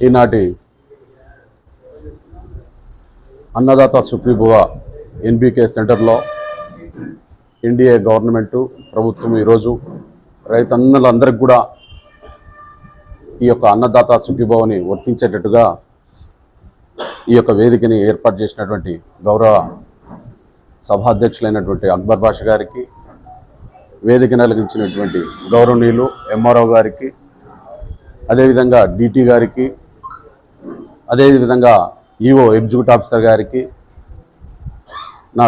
ఈనాటి అన్నదాత సుఖీభువ ఎన్బికే సెంటర్లో NDA government ప్రభుత్వం ఈరోజు రైతన్నలందరికీ కూడా ఈ యొక్క అన్నదాత సుఖీభవని వర్తించేటట్టుగా ఈ యొక్క వేదికని ఏర్పాటు చేసినటువంటి గౌరవ సభాధ్యక్షులైనటువంటి అక్బర్ భాష గారికి వేదిక నలిగించినటువంటి గౌరవనీయులు ఎంఆర్ఓ గారికి అదేవిధంగా డిటి గారికి అదేవిధంగా ఈఓ ఎగ్జిక్యూటివ్ ఆఫీసర్ గారికి నా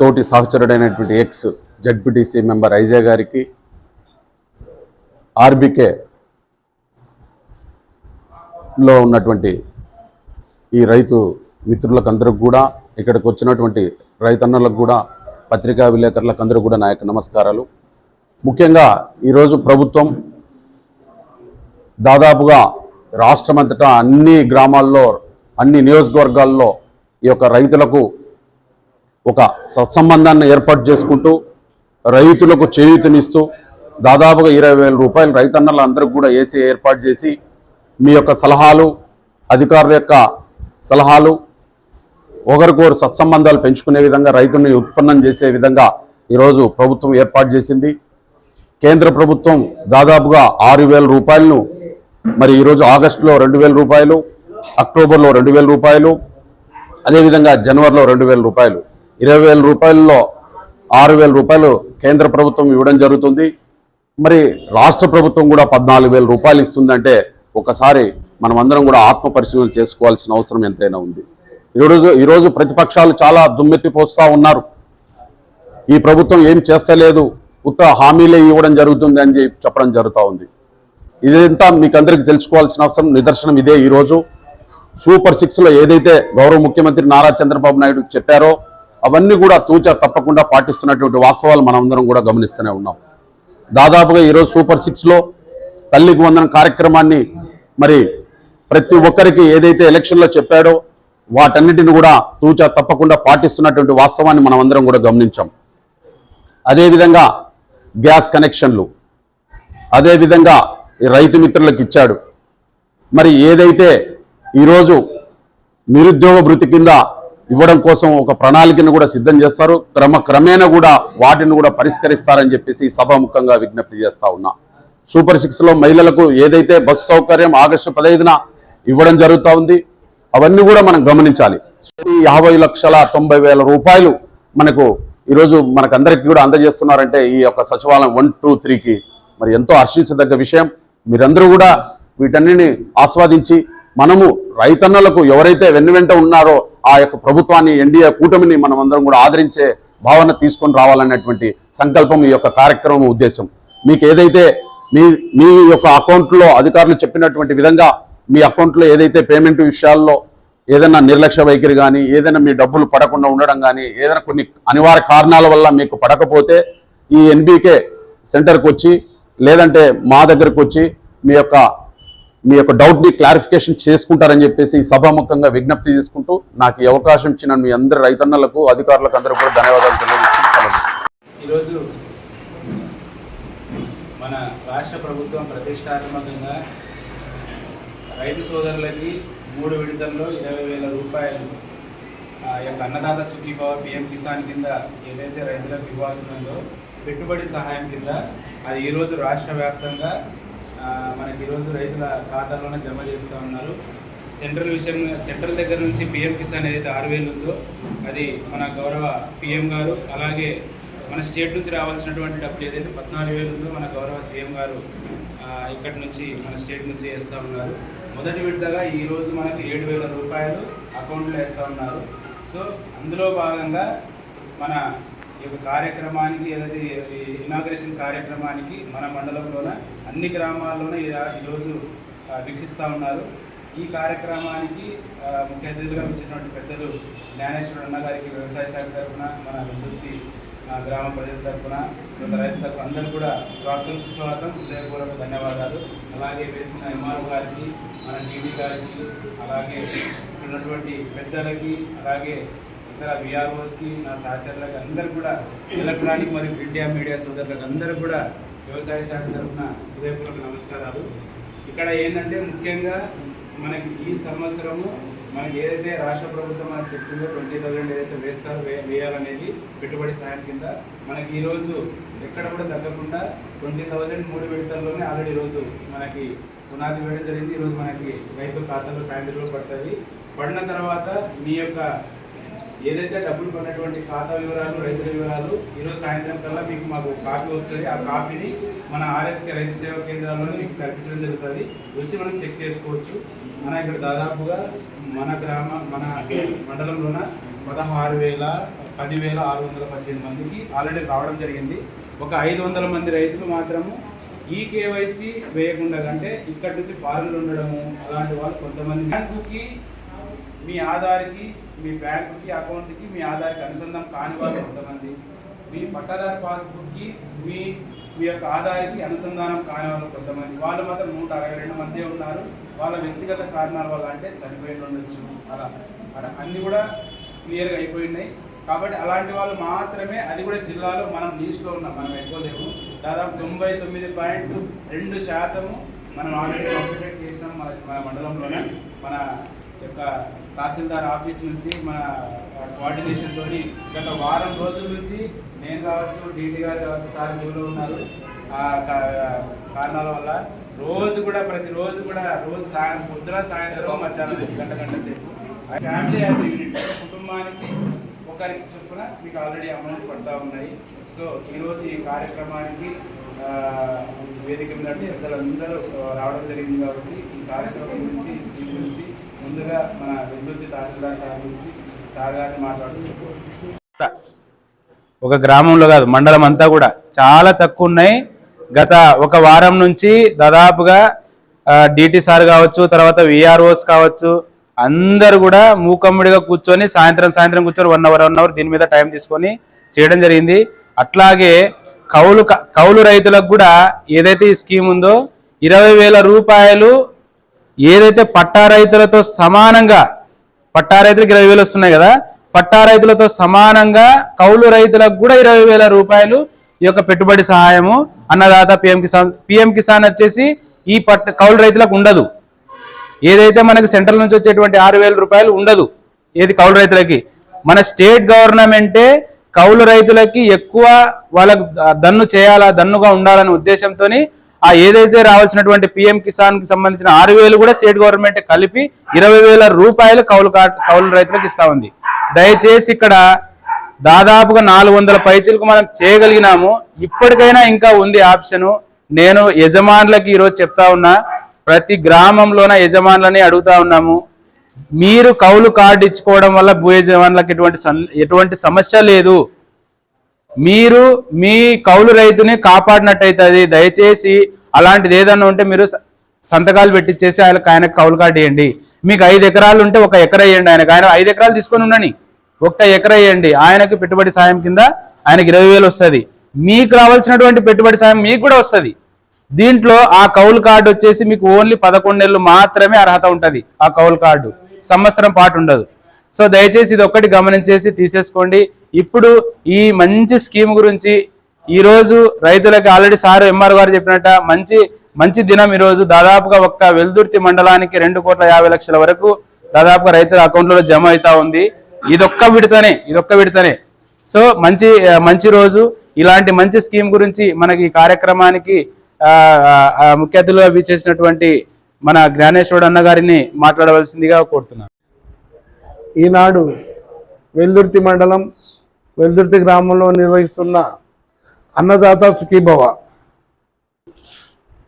తోటి సహచరుడైనటువంటి ఎక్స్ జడ్పీటీసీ మెంబర్ ఐజే గారికి ఆర్బికే లో ఉన్నటువంటి ఈ రైతు మిత్రులకు అందరికి కూడా ఇక్కడికి వచ్చినటువంటి రైతన్నలకు కూడా పత్రికా విలేకరులకు అందరూ కూడా నా యొక్క నమస్కారాలు. ముఖ్యంగా ఈరోజు ప్రభుత్వం దాదాపుగా రాష్ట్రమంతటా అన్ని గ్రామాల్లో అన్ని నియోజకవర్గాల్లో ఈ యొక్క రైతులకు ఒక సత్సంబంధాన్ని ఏర్పాటు చేసుకుంటూ రైతులకు చేయూతనిస్తూ దాదాపుగా ఇరవై వేల రూపాయలు రైతన్నలందరికీ కూడా వేసి ఏర్పాటు చేసి మీ యొక్క సలహాలు అధికారుల యొక్క సలహాలు ఒకరికొకరు సత్సంబంధాలు పెంచుకునే విధంగా రైతుని ఉత్పన్నం చేసే విధంగా ఈరోజు ప్రభుత్వం ఏర్పాటు చేసింది. కేంద్ర ప్రభుత్వం దాదాపుగా ఆరు వేల రూపాయలను మరి ఈరోజు ఆగస్టులో రెండు వేల రూపాయలు అక్టోబర్లో రెండు వేల రూపాయలు అదేవిధంగా జనవరిలో రెండు వేల రూపాయలు. ఇరవై వేల రూపాయల్లో ఆరు వేల రూపాయలు కేంద్ర ప్రభుత్వం ఇవ్వడం జరుగుతుంది. మరి రాష్ట్ర ప్రభుత్వం కూడా పద్నాలుగు వేల రూపాయలు ఇస్తుందంటే ఒకసారి మనం అందరం కూడా ఆత్మ పరిశీలన చేసుకోవాల్సిన అవసరం ఎంతైనా ఉంది. ఈరోజు ఈరోజు ప్రతిపక్షాలు చాలా దుమ్మెత్తిపోస్తూ ఉన్నారు. ఈ ప్రభుత్వం ఏం చేస్తలేదు ఉత్త హామీలే ఇవ్వడం జరుగుతుంది అని చెప్పి చెప్పడం జరుగుతూ ఉంది. ఇదంతా మీకు అందరికీ తెలుసుకోవాల్సిన అవసరం. నిదర్శనం ఇదే ఈరోజు. సూపర్ సిక్స్లో ఏదైతే గౌరవ ముఖ్యమంత్రి నారా చంద్రబాబు నాయుడు చెప్పారో అవన్నీ కూడా తూచా తప్పకుండా పాటిస్తున్నటువంటి వాస్తవాలు మనం అందరం కూడా గమనిస్తూనే ఉన్నాం. దాదాపుగా ఈరోజు సూపర్ సిక్స్లో తల్లికి వందన కార్యక్రమాన్ని మరి ప్రతి ఒక్కరికి ఏదైతే ఎలక్షన్లో చెప్పాడో వాటన్నిటిని కూడా తూచా తప్పకుండా పాటిస్తున్నటువంటి వాస్తవాన్ని మనం అందరం కూడా గమనించాం. అదేవిధంగా గ్యాస్ కనెక్షన్లు అదేవిధంగా రైతు మిత్రులకు ఇచ్చాడు. మరి ఏదైతే ఈరోజు నిరుద్యోగ భృతి కింద ఇవ్వడం కోసం ఒక ప్రణాళికను కూడా సిద్ధం చేస్తారు క్రమ క్రమేణా కూడా వాటిని కూడా పరిష్కరిస్తారని చెప్పేసి సభాముఖంగా విజ్ఞప్తి చేస్తా ఉన్నా. సూపర్ సిక్స్లో మహిళలకు ఏదైతే బస్సు సౌకర్యం ఆగస్టు పదహైదున ఇవ్వడం జరుగుతూ ఉంది అవన్నీ కూడా మనం గమనించాలి. యాభై లక్షల తొంభై వేల రూపాయలు మనకు ఈరోజు మనకు అందరికీ కూడా అందజేస్తున్నారంటే ఈ యొక్క సచివాలయం వన్ టూ త్రీకి మరి ఎంతో హర్షించదగ్గ విషయం. మీరందరూ కూడా వీటన్నిటిని ఆస్వాదించి మనము రైతన్నలకు ఎవరైతే వెన్ను వెంట ఉన్నారో ఆ యొక్క ప్రభుత్వాన్ని ఎన్డీఏ కూటమిని మనం అందరం కూడా ఆదరించే భావన తీసుకొని రావాలనేటువంటి సంకల్పం ఈ యొక్క కార్యక్రమం ఉద్దేశం. మీకు ఏదైతే మీ మీ యొక్క అకౌంట్లో అధికారులు చెప్పినటువంటి విధంగా మీ అకౌంట్లో ఏదైతే పేమెంట్ విషయాల్లో ఏదైనా నిర్లక్ష్య వైఖరి కానీ ఏదైనా మీ డబ్బులు పడకుండా ఉండడం కానీ ఏదైనా కొన్ని అనివార్య కారణాల వల్ల మీకు పడకపోతే ఈ ఎన్బీకే సెంటర్కి వచ్చి లేదంటే మా దగ్గరకు వచ్చి మీ యొక్క మీ యొక్క డౌట్ని క్లారిఫికేషన్ చేసుకుంటారని చెప్పేసి సభాముఖంగా విజ్ఞప్తి చేసుకుంటూ నాకు ఈ అవకాశం ఇచ్చిన మీ అందరి రైతన్నలకు అధికారులకు అందరూ కూడా ధన్యవాదాలు తెలియజేస్తున్నాను. ఈరోజు మన రాష్ట్ర ప్రభుత్వం ప్రతిష్టాత్మకంగా రైతు సోదరులకి మూడు విడతల్లో ఇరవై వేల రూపాయలు ఆ యొక్క అన్నదాత సుఖీభావ పిఎం కిసాన్ కింద ఏదైతే రైతులకు ఇవ్వాల్సి ఉందో పెట్టుబడి సహాయం కింద అది ఈరోజు రాష్ట్ర వ్యాప్తంగా మనకి ఈరోజు రైతుల ఖాతాలోనే జమ చేస్తూ ఉన్నారు. సెంట్రల్ విషయం సెంట్రల్ దగ్గర నుంచి పిఎం కిసాన్ ఏదైతే ఆరు వేలు ఉందో అది మన గౌరవ పిఎం గారు అలాగే మన స్టేట్ నుంచి రావాల్సినటువంటి డబ్బులు ఏదైతే పద్నాలుగు వేలు ఉందో మన గౌరవ సీఎం గారు ఇక్కడి నుంచి మన స్టేట్ నుంచి వేస్తూ ఉన్నారు. మొదటి విడతగా ఈరోజు మనకు ఏడు వేల రూపాయలు అకౌంట్లో వేస్తూ ఉన్నారు. సో అందులో భాగంగా మన ఈ యొక్క కార్యక్రమానికి ఏదైతే ఈ ఇనాగ్రేషన్ కార్యక్రమానికి మన మండలంలోన అన్ని గ్రామాల్లోనే ఈ- ఈరోజు వీక్షిస్తూ ఉన్నారు. ఈ కార్యక్రమానికి ముఖ్య అతిథులుగా వచ్చినటువంటి పెద్దలు జ్ఞానేశ్వర అన్న గారికి వ్యవసాయ శాఖ తరఫున మన విద్యుత్తి గ్రామ ప్రజల తరఫున రైతు రైతుల తరఫున అందరూ కూడా స్వాగతం సుస్వాగతం హృదయపూర్వక ధన్యవాదాలు. అలాగే వేదిక ఎంఆర్ గారికి మన టీడీ గారికి అలాగే ఉన్నటువంటి పెద్దలకి అలాగే ఇతర విఆర్ఓస్కి నా సహచరులకు అందరూ కూడా ఎలక్ట్రానిక్ మరియు ఇండియా మీడియా సోదరులకు అందరూ కూడా వ్యవసాయ శాఖ తరఫున హృదయపూర్వక నమస్కారాలు. ఇక్కడ ఏంటంటే ముఖ్యంగా మనకి ఈ సంవత్సరము మనకి ఏదైతే రాష్ట్ర ప్రభుత్వం మనకు చెప్పిందో ట్వంటీ థౌసండ్ ఏదైతే వేస్తారో వే వేయాలనేది పెట్టుబడి సాయం కింద మనకి ఈరోజు ఎక్కడ కూడా తగ్గకుండా ట్వంటీ థౌసండ్ మూడు విడతల్లోనే ఆల్రెడీ ఈరోజు మనకి పునాది వేయడం జరిగింది. ఈరోజు మనకి రైతు ఖాతాలో సాయంత్రం పడుతుంది పడిన తర్వాత మీ యొక్క ఏదైతే డబ్బులు కొన్నటువంటి ఖాతా వివరాలు రైతుల వివరాలు ఈరోజు సాయంత్రం కల్లా మీకు మాకు కాపీ వస్తుంది. ఆ కాపీని మన ఆర్ఎస్కే రైతు సేవా కేంద్రాల్లోనే మీకు కల్పించడం జరుగుతుంది. వచ్చి మనం చెక్ చేసుకోవచ్చు. మన ఇక్కడ దాదాపుగా మన గ్రామ మన మండలంలోన పదహారు వేల పదివేల ఆరు వందల పద్దెనిమిది మందికి ఆల్రెడీ రావడం జరిగింది. ఒక ఐదు వందల మంది రైతులు మాత్రము ఈ కేవైసీ వేయకుండా అంటే ఇక్కడి నుంచి ఫారెన్లు ఉండడము అలాంటి వాళ్ళు కొంతమంది. బ్యాంకుకి మీ ఆధార్కి మీ బ్యాంకుకి అకౌంట్కి మీ ఆధార్కి అనుసంధానం కాని వాళ్ళు కొంతమంది. మీ పట్టాదారు పాస్బుక్కి మీ మీ యొక్క ఆధార్కి అనుసంధానం కాని వాళ్ళు కొంతమంది. వాళ్ళు మాత్రం నూట అరవై రెండు మంది ఉన్నారు. వాళ్ళ వ్యక్తిగత కారణాల వల్ల అంటే చనిపోయి ఉండొచ్చు అలా. అలా అన్నీ కూడా క్లియర్గా అయిపోయినాయి. కాబట్టి అలాంటి వాళ్ళు మాత్రమే అది కూడా జిల్లాలో మనం లీస్ట్లో ఉన్నాం. మనం ఎక్కువ లేవు దాదాపు తొంభై తొమ్మిది పాయింట్ రెండు శాతము మనం ఆల్రెడీ కంప్లీట్ చేసినాం మన మన మండలంలోనే. మన యొక్క తహసీల్దార్ ఆఫీస్ నుంచి మన కోఆర్డినేషన్తో గత వారం రోజుల నుంచి నేను కావచ్చు డీటీ గారు కావచ్చు సార్ ఊళ్ళో ఉన్నారు. ఆ కా- కారణాల వల్ల రోజు కూడా ప్రతిరోజు కూడా రోజు సాయంత్రం పొద్దున సాయంత్రం మధ్యాహ్నం గంట గంట సేపు. ఫ్యామిలీ యాజ్ యూనిట్ కుటుంబానికి ఒకరికి చొప్పున మీకు ఆల్రెడీ అమౌంట్ పడతా ఉన్నాయి. సో ఈరోజు ఈ కార్యక్రమానికి వేదిక మీద అంటే ఇద్దరందరూ రావడం జరిగింది కాబట్టి ఈ కార్యక్రమం గురించి ఈ స్కీమ్ గురించి ముందుగా మన వెల్లుర్తి తహసీల్దార్ సార్ నుంచి సార్ గారిని మాట్లాడుతున్నాం. ఒక గ్రామంలో కాదు మండలం అంతా కూడా చాలా తక్కువ ఉన్నాయి. గత ఒక వారం నుంచి దాదాపుగా డిటి సార్ కావచ్చు తర్వాత విఆర్ఓస్ కావచ్చు అందరు కూడా మూకమ్ముడిగా కూర్చొని సాయంత్రం సాయంత్రం కూర్చొని వన్ అవర్ వన్ అవర్ దీని మీద టైం తీసుకొని చేయడం జరిగింది. అట్లాగే కౌలు కౌలు రైతులకు కూడా ఏదైతే ఈ స్కీమ్ ఉందో ఇరవై వేల రూపాయలు ఏదైతే పట్టా రైతులతో సమానంగా పట్టా రైతులకు ఇరవై వేలు వస్తున్నాయి కదా పట్టా రైతులతో సమానంగా కౌలు రైతులకు కూడా ఇరవై వేల రూపాయలు ఈ యొక్క పెట్టుబడి సహాయము. అన్నదాత పిఎం కిసాన్ పిఎం కిసాన్ వచ్చేసి ఈ పట్ట కౌలు రైతులకు ఉండదు. ఏదైతే మనకి సెంట్రల్ నుంచి వచ్చేటువంటి ఆరు వేల రూపాయలు ఉండదు ఏది కౌలు రైతులకి. మన స్టేట్ గవర్నమెంటే కౌలు రైతులకి ఎక్కువ వాళ్ళకు దన్ను చేయాలా దన్నుగా ఉండాలనే ఉద్దేశంతో ఆ ఏదైతే రావాల్సినటువంటి పిఎం కిసాన్కి సంబంధించిన ఆరు వేలు కూడా స్టేట్ గవర్నమెంట్ కలిపి ఇరవై వేల రూపాయలు కౌలు కౌలు రైతులకు ఇస్తా ఉంది. దయచేసి ఇక్కడ దాదాపుగా నాలుగు వందల పైచీలకు మనం చేయగలిగినాము. ఇప్పటికైనా ఇంకా ఉంది ఆప్షను. నేను యజమానులకి ఈరోజు చెప్తా ఉన్నా ప్రతి గ్రామంలోన యజమానులని అడుగుతా ఉన్నాము. మీరు కౌలు కార్డు ఇచ్చుకోవడం వల్ల భూ యజమానులకు ఎటువంటి ఎటువంటి సమస్య లేదు. మీరు మీ కౌలు రైతుని కాపాడినట్టయితుంది. దయచేసి అలాంటిది ఏదన్నా ఉంటే మీరు సంతకాలు పెట్టించేసి ఆయనకు ఆయనకు కౌలు కార్డు ఇవ్వండి మీకు ఐదు ఎకరాలు ఉంటే ఒక ఎకరా ఇవ్వండి ఆయనకు. ఆయన ఐదు ఎకరాలు తీసుకొని ఉండని ఒక్క ఎకరా ఇవ్వండి ఆయనకు పెట్టుబడి సాయం కింద ఆయనకి ఇరవై వేలు వస్తుంది. మీకు రావాల్సినటువంటి పెట్టుబడి సాయం మీకు కూడా వస్తుంది. దీంట్లో ఆ కౌలు కార్డు వచ్చేసి మీకు ఓన్లీ పదకొండు నెలలు మాత్రమే అర్హత ఉంటుంది. ఆ కౌలు కార్డు. సంవత్సరం పాటు ఉండదు. సో దయచేసి ఇది ఒక్కటి గమనించేసి తీసేసుకోండి. ఇప్పుడు ఈ మంచి స్కీమ్ గురించి ఈరోజు రైతులకు ఆల్రెడీ సార్ ఎంఆర్ గారు చెప్పినట్ట మంచి మంచి దినం ఈరోజు దాదాపుగా ఒక్క వెల్దుర్తి మండలానికి రెండు కోట్ల యాభై లక్షల వరకు దాదాపుగా రైతుల అకౌంట్లలో జమ అవుతా ఉంది. ఇదొక్క విడతనే ఇదొక్క విడతనే. సో మంచి మంచి రోజు. ఇలాంటి మంచి స్కీమ్ గురించి మనకి ఈ కార్యక్రమానికి ముఖ్య అతిథులుగా వీచేసినటువంటి మన జ్ఞానేశ్వరుడు అన్న గారిని మాట్లాడవలసిందిగా కోరుతున్నాను. ఈనాడు వెల్దుర్తి మండలం వెల్దుర్తి గ్రామంలో నిర్వహిస్తున్న అన్నదాత సుఖీభవ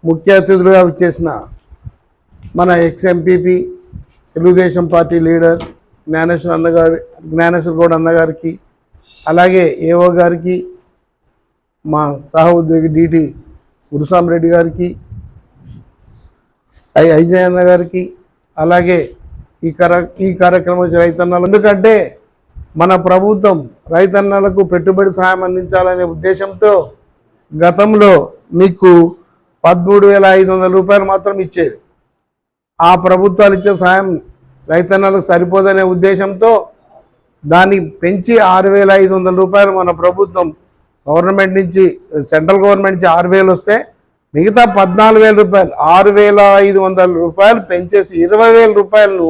ముఖ్య అతిథులుగా వచ్చేసిన మన ex MPP Telugu Desam party leader Jnaneshwara అన్నగారి జ్ఞానేశ్వర గౌడ్ అన్నగారికి అలాగే ఏఓ గారికి మా సహ ఉద్యోగి డిటి గురుసామిరెడ్డి గారికి ఐ ఐజయ్ అన్న గారికి అలాగే ఈ కార్య ఈ కార్యక్రమం రైతన్నలు. ఎందుకంటే మన ప్రభుత్వం రైతన్నలకు పెట్టుబడి సహాయం అందించాలనే ఉద్దేశంతో గతంలో మీకు పదమూడు వేల ఐదు వందల రూపాయలు మాత్రం ఇచ్చేది. ఆ ప్రభుత్వాలు ఇచ్చే సహాయం రైతన్నలకు సరిపోదనే ఉద్దేశంతో దాన్ని పెంచి ఆరు వేల ఐదు వందల రూపాయలు మన ప్రభుత్వం గవర్నమెంట్ నుంచి సెంట్రల్ గవర్నమెంట్ నుంచి ఆరు వేలు వస్తే మిగతా పద్నాలుగు వేల రూపాయలు ఆరు వేల ఐదు వందల రూపాయలు పెంచేసి ఇరవై వేల రూపాయలను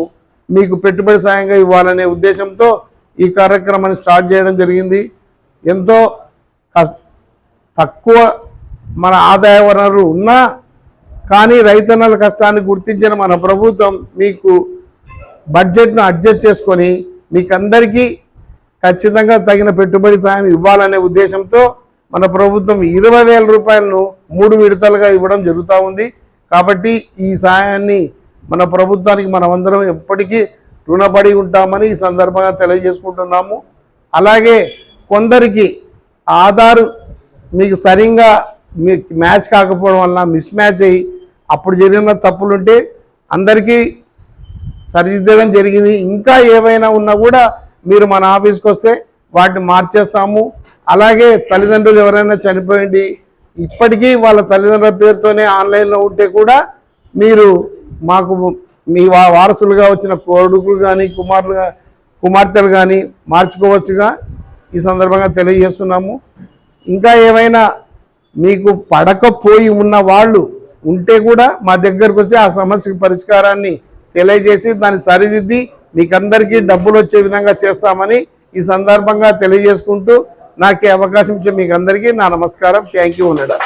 మీకు పెట్టుబడి సాయంగా ఇవ్వాలనే ఉద్దేశంతో ఈ కార్యక్రమాన్ని స్టార్ట్ చేయడం జరిగింది. ఎంతో కస్- తక్కువ మన ఆదాయ వనరులు ఉన్నా కానీ రైతన్నల కష్టాన్ని గుర్తించిన మన ప్రభుత్వం మీకు బడ్జెట్ను అడ్జస్ట్ చేసుకొని మీకందరికీ ఖచ్చితంగా తగిన పెట్టుబడి సాయం ఇవ్వాలనే ఉద్దేశంతో మన ప్రభుత్వం ఇరవై వేల రూపాయలను మూడు విడతలుగా ఇవ్వడం జరుగుతూ ఉంది. కాబట్టి ఈ సాయాన్ని మన ప్రభుత్వానికి మనమందరం ఎప్పటికీ రుణపడి ఉంటామని ఈ సందర్భంగా తెలియజేసుకుంటున్నాము. అలాగే కొందరికి ఆధార్ మీకు సరిగ్గా మీకు మ్యాచ్ కాకపోవడం వలన మిస్ మ్యాచ్ అయ్యి అప్పుడు జరిగిన తప్పులుంటే అందరికీ సరిదిద్దడం జరిగింది. ఇంకా ఏవైనా ఉన్నా కూడా మీరు మన ఆఫీస్కి వస్తే వాటిని మార్చేస్తాము. అలాగే తల్లిదండ్రులు ఎవరైనా చనిపోయింది ఇప్పటికీ వాళ్ళ తల్లిదండ్రుల పేరుతోనే ఆన్లైన్లో ఉంటే కూడా మీరు మాకు మీ వారసులుగా వచ్చిన కొడుకులు కానీ కుమారులు కుమార్తెలు కానీ మార్చుకోవచ్చుగా. ఈ సందర్భంగా తెలియజేస్తున్నాము. ఇంకా ఏమైనా మీకు పడకపోయి ఉన్న వాళ్ళు ఉంటే కూడా మా దగ్గరకు వచ్చి ఆ సమస్యకు పరిష్కారాన్ని తెలియజేసి దాన్ని సరిదిద్ది మీకందరికీ డబ్బులు వచ్చే విధంగా చేస్తామని ఈ సందర్భంగా తెలియజేసుకుంటూ నాకు అవకాశం ఇచ్చే మీకు అందరికీ నా నమస్కారం. థ్యాంక్ యూ ఉండడం.